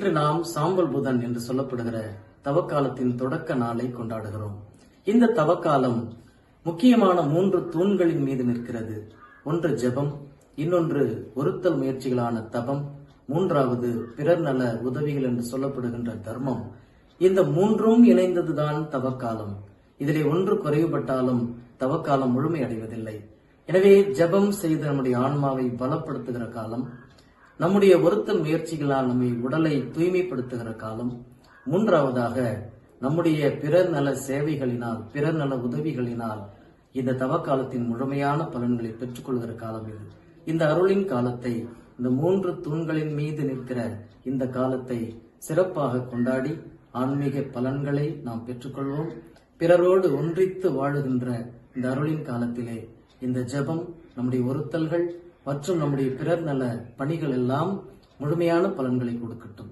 இன்று நாம் சாம்பல் புதன் என்று சொல்லப்படுகிற தவக்காலத்தின் தொடக்க நாளை கொண்டாடுகிறோம். இந்த தவக்காலம் முக்கியமான மூன்று தூண்களின் மீது நிற்கிறது. ஒன்று ஜபம் இன்னொன்று ஒருத்தல் முயற்சிகளான தபம் மூன்றாவது பிறர் நல உதவிகள் என்று சொல்லப்படுகின்ற தர்மம். இந்த மூன்றும் இணைந்ததுதான் தவக்காலம். இதிலே ஒன்று குறைவுபட்டாலும் தவக்காலம் முழுமை அடைவதில்லை எனவே ஜபம் செய்து நம்முடைய ஆன்மாவை பலப்படுத்துகிற காலம் நம்முடைய ஒருத்தல் முயற்சிகளால் நம்மை உடலை தூய்மைப்படுத்துகிற காலம். மூன்றாவதாக நம்முடைய பிறர் நல சேவைகளினால் பிறர் நல உதவிகளினால் இந்த தவக்காலத்தின் முழுமையான பலன்களை பெற்றுக்கொள்கிற காலம் இது. இந்த அருளின் காலத்தை இந்த மூன்று தூண்களின் மீது நிற்கிற இந்த காலத்தை சிறப்பாக கொண்டாடி ஆன்மீக பலன்களை நாம் பெற்றுக்கொள்வோம். பிறரோடு ஒன்றித்து வாழுகின்ற இந்த அருளின் காலத்திலே இந்த ஜெபம் நம்முடைய ஒருத்தல்கள் மற்றும் நம்முடைய பிறர் நல பணிகள் எல்லாம் முழுமையான பலன்களை கொடுக்கட்டும்.